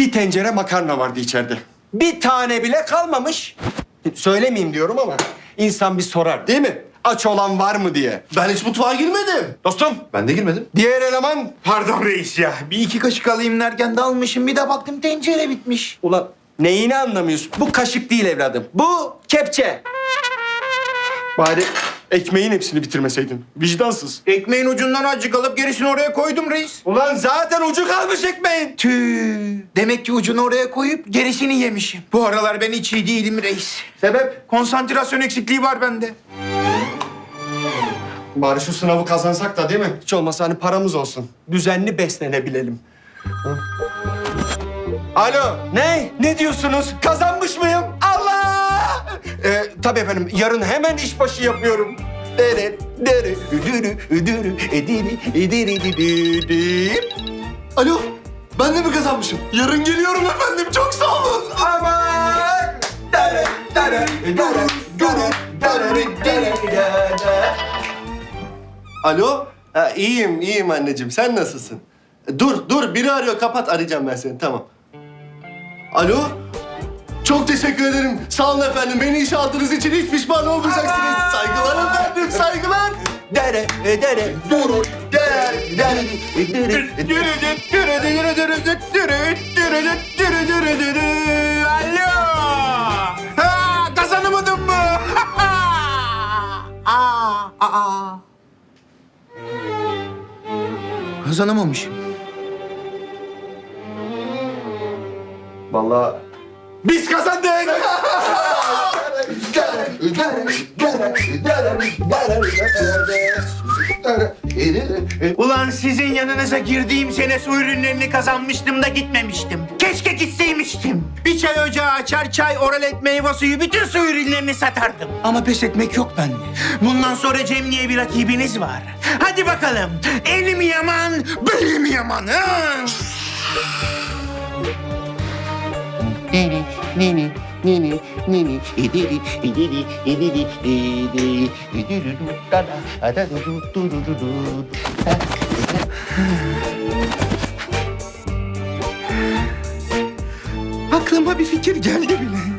Bir tencere makarna vardı içeride. Bir tane bile kalmamış. Söylemeyeyim diyorum ama insan bir sorar değil mi? Aç olan var mı diye. Ben hiç mutfağa girmedim. Dostum, Ben de girmedim. diğer eleman... Pardon reis ya. Bir iki kaşık alayım derken dalmışım. Bir de baktım tencere bitmiş. Ulan neyini anlamıyorsun? Bu kaşık değil evladım. Bu kepçe. Bari ekmeğin hepsini bitirmeseydin. Vicdansız. Ekmeğin ucundan azıcık alıp gerisini oraya koydum reis. Ulan zaten ucu kalmış ekmeğin. Tüh. Demek ki ucunu oraya koyup gerisini yemişim. Bu aralar ben hiç iyi değilim reis. Sebep? Konsantrasyon eksikliği var bende. Bari şu sınavı kazansak da değil mi? Hiç olmazsa hani paramız olsun. Düzenli beslenebilelim. Hı? Alo, ne? Ne diyorsunuz? Ee, tabii efendim, yarın hemen işbaşı yapıyorum. Dere, dere, üdürü, üdürü, ediri, ediri, ediri. Alo. Ben de mi kazanmışım? Yarın geliyorum efendim. Çok sağ olun. Aman! Dere, dere, dere, dere, dere, dere, dere. Alo. Ha, iyiyim, iyiyim anneciğim. Sen nasılsın? Dur, dur. Biri arıyor. Kapat. Arayacağım ben seni. Tamam. Alo. Çok teşekkür ederim. Sağ olun efendim. Beni işe aldığınız için hiç pişman olmayacaksınız. Saygılar efendim, saygılar. Dere, dere, duru, dere, dere, dere. Alo. Ha, kazanamadın mı? Aa, aa. Kazanamamışım. Vallahi biz kazandık. Ulan sizin yanınıza girdiğim sene su ürünlerini kazanmıştım da gitmemiştim. Keşke gitseymiştim. Bir çay ocağı açar, çay, oralet, meyve suyu, bütün su ürünlerini satardım. Ama pes etmek yok bende. Bundan sonra Cem diye bir rakibiniz var. Hadi bakalım. Elim yaman, belim yaman. Ha? Nini, nini. Aklıma bir fikir geldi bile.